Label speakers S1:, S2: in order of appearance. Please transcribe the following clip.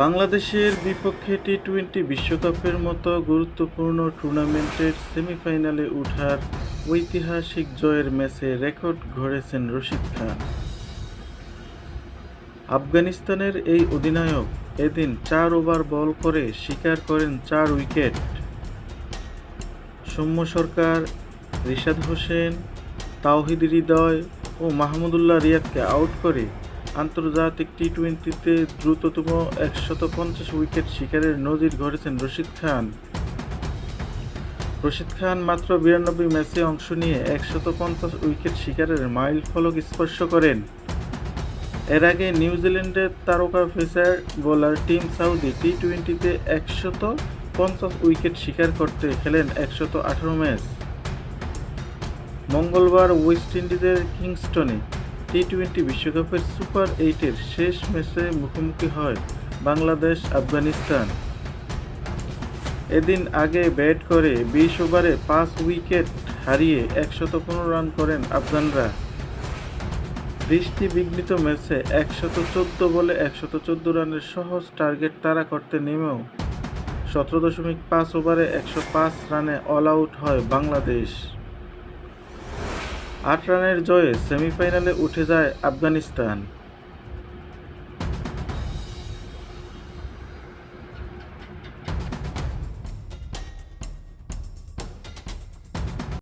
S1: বাংলাদেশের বিপক্ষে T twenty বিশ্বকাপের মতো গুরুত্বপূর্ণ টুর্নামেন্টের সেমিফাইনালে ওঠার ঐতিহাসিক জয়ের ম্যাচে রেকর্ড গড়েছেন রশিদ খান। আফগানিস্তানের এই অধিনায়ক এদিন চার ওভার বল করে শিকার করেন চার উইকেট। সৌম্য সরকার, রিশাদ হোসেন, তাওহিদ হৃদয় ও মাহমুদুল্লাহ রিয়াদকে আউট করে আন্তর্জাতিক টি টোয়েন্টিতে দ্রুততম একশত পঞ্চাশ উইকেট শিকারের নজির গড়েছেন রশিদ খান। রশিদ খান মাত্র বিরানব্বই ম্যাচে অংশ নিয়ে একশত পঞ্চাশ উইকেট শিকারের মাইল ফলক স্পর্শ করেন। এর আগে নিউজিল্যান্ডের তারকা pacer bowler Tim Southee T টোয়েন্টিতে একশত পঞ্চাশ উইকেট শিকার করতে খেলেন একশত আঠারো ম্যাচ। মঙ্গলবার ওয়েস্ট ইন্ডিজের কিংস্টনে টি টোয়েন্টি বিশ্বকাপের সুপার এইটের শেষ ম্যাচে মুখোমুখি হয় বাংলাদেশ, আফগানিস্তান। এদিন আগে ব্যাট করে বিশ ওভারে পাঁচ উইকেট হারিয়ে একশত পনেরো রান করেন আফগানরা। বৃষ্টি বিঘ্নিত ম্যাচে একশত চোদ্দ বলে একশত চোদ্দ রানের সহজ টার্গেট তারা করতে নেমেও সতেরো দশমিক পাঁচ ওভারে একশো পাঁচ রানে অল আউট হয় বাংলাদেশ। আট রানের জয়ে সেমিফাইনালে উঠে যায় আফগানিস্তান।